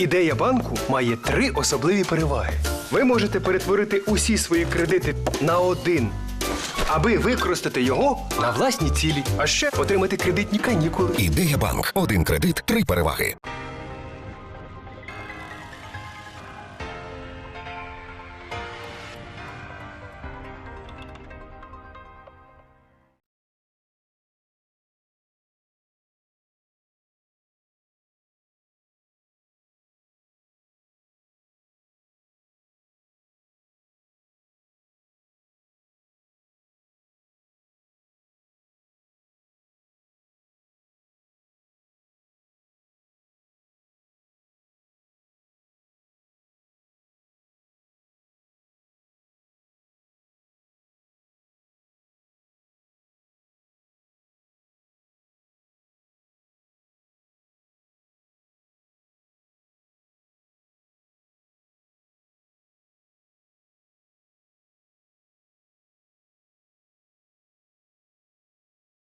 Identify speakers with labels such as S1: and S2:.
S1: Ідея банку має три особливі переваги. Ви можете перетворити усі свої кредити на один, аби використати його на власні цілі, а ще отримати кредитні канікули.
S2: Ідея банк. Один кредит, три переваги.